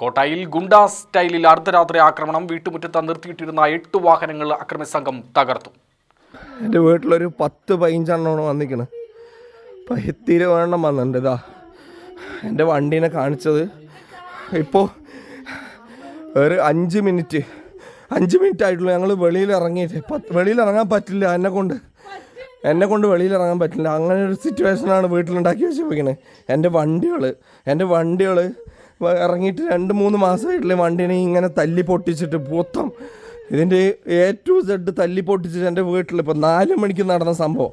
കോട്ടായിൽ ഗുണ്ടാ സ്റ്റൈലിൽ അർദ്ധരാത്രി ആക്രമണം വീട്ടുമുറ്റത്ത് നിർത്തിയിട്ടിരുന്ന എട്ട് വാഹനങ്ങൾ അക്രമി സംഘം തകർത്തു. എന്റെ വീട്ടിലൊരു പത്ത് പതിനഞ്ചെണ്ണമാണ് വന്നിക്കണ് പൈത്തിരി വേണം വന്നിട്ടുണ്ട്. ഇതാ എന്റെ വണ്ടീനെ കാണിച്ചത്. ഇപ്പോൾ ഒരു അഞ്ച് മിനിറ്റ് അഞ്ച് മിനിറ്റ് ആയിട്ടുള്ളൂ ഞങ്ങൾ വെളിയിൽ ഇറങ്ങിയിട്ട്. പത്ത് വെളിയിൽ ഇറങ്ങാൻ പറ്റില്ല എന്നെ കൊണ്ട്. എന്നെ കൊണ്ട് വെളിയിൽ ഇറങ്ങാൻ പറ്റില്ല. അങ്ങനെ ഒരു സിറ്റുവേഷനാണ് വീട്ടിലുണ്ടാക്കി വെച്ചിരിക്കുന്നത് എന്റെ വണ്ടികൾ എന്റെ വണ്ടികൾ ഇറങ്ങിയിട്ട് രണ്ട് മൂന്ന് മാസമായിട്ടുള്ള വണ്ടിനെ ഇങ്ങനെ തല്ലി പൊട്ടിച്ചിട്ട് മൊത്തം ഇതിന്റെ എ ടു സെഡ് തല്ലി പൊട്ടിച്ചിട്ട് എന്റെ വീട്ടിൽ ഇപ്പോൾ നാല് മണിക്ക് നടന്ന സംഭവം.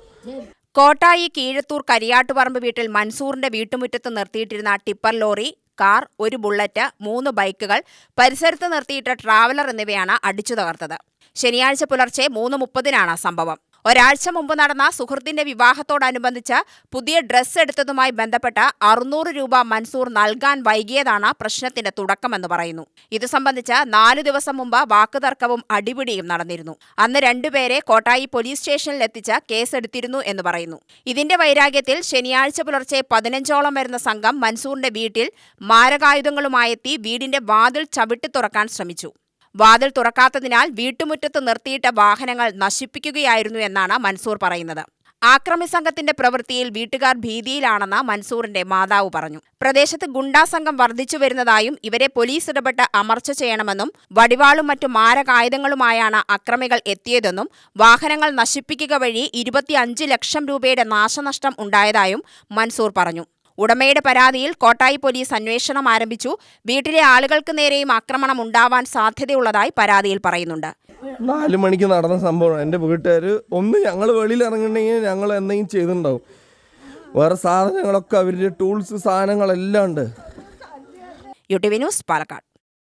കോട്ടായി കീഴത്തൂർ കരിയാട്ടുപറമ്പ് വീട്ടിൽ മൻസൂറിന്റെ വീട്ടുമുറ്റത്ത് നിർത്തിയിട്ടിരുന്ന ടിപ്പർ ലോറി കാർ ഒരു ബുള്ളറ്റ് മൂന്ന് ബൈക്കുകൾ പരിസരത്ത് നിർത്തിയിട്ട ട്രാവലർ എന്നിവയാണ് അടിച്ചു തകർത്തത് ശനിയാഴ്ച പുലർച്ചെ മൂന്ന് മുപ്പതിനാണ് സംഭവം. ഒരാഴ്ച മുമ്പ് നടന്ന സുഹൃത്തിന്റെ വിവാഹത്തോടനുബന്ധിച്ച് പുതിയ ഡ്രസ്സ് എടുത്തതുമായി ബന്ധപ്പെട്ട് അറുന്നൂറ് രൂപ മൻസൂർ നൽകാൻ വൈകിയതാണ് പ്രശ്നത്തിന്റെ തുടക്കമെന്ന് പറയുന്നു. ഇത് സംബന്ധിച്ച് നാലു ദിവസം മുമ്പ് വാക്കുതർക്കവും അടിപിടിയും നടന്നിരുന്നു. അന്ന് രണ്ടുപേരെ കോട്ടായി പോലീസ് സ്റ്റേഷനിൽ എത്തിച്ച് കേസെടുത്തിരുന്നു എന്ന് പറയുന്നു. ഇതിന്റെ വൈരാഗ്യത്തിൽ ശനിയാഴ്ച പുലർച്ചെ പതിനഞ്ചോളം വരുന്ന സംഘം മൻസൂറിന്റെ വീട്ടിൽ മാരകായുധങ്ങളുമായെത്തി വീടിന്റെ വാതിൽ ചവിട്ടി തുറക്കാൻ ശ്രമിച്ചു. വാതിൽ തുറക്കാത്തതിനാൽ വീട്ടുമുറ്റത്ത് നിർത്തിയിട്ട വാഹനങ്ങൾ നശിപ്പിക്കുകയായിരുന്നു എന്നാണ് മൻസൂർ പറയുന്നത്. ആക്രമി സംഘത്തിന്റെ പ്രവൃത്തിയിൽ വീട്ടുകാർ ഭീതിയിലാണെന്ന് മൻസൂറിന്റെ മാതാവ് പറഞ്ഞു. പ്രദേശത്ത് ഗുണ്ടാ സംഘം വർദ്ധിച്ചു വരുന്നതായും ഇവരെ പോലീസ് ഇടപെട്ട് അമർച്ച ചെയ്യണമെന്നും വടിവാളും മറ്റു മാരകായുധങ്ങളുമായാണ് അക്രമികൾ എത്തിയതെന്നും വാഹനങ്ങൾ നശിപ്പിക്കുക വഴി ഇരുപത്തിയഞ്ച് ലക്ഷം രൂപയുടെ നാശനഷ്ടം ഉണ്ടായതായും മൻസൂർ പറഞ്ഞു. ഉടമയുടെ പരാതിയിൽ കോട്ടായി പോലീസ് അന്വേഷണം ആരംഭിച്ചു. വീട്ടിലെ ആളുകൾക്ക് നേരെയും ആക്രമണം ഉണ്ടാവാൻ സാധ്യതയുള്ളതായി പരാതിയിൽ പറയുന്നുണ്ട്. നാല് മണിക്ക് നടന്ന സംഭവം എന്റെ വീട്ടുകാർ ഒന്ന് ഞങ്ങൾ വെളിയിൽ ഇറങ്ങണമെങ്കിൽ ഞങ്ങൾ എന്തെങ്കിലും ചെയ്തിട്ടുണ്ടാവും. വേറെ സാധനങ്ങളൊക്കെ അവരുടെ ടൂൾസ് സാധനങ്ങളെല്ലാം ഉണ്ട്. U T V news Palakkad.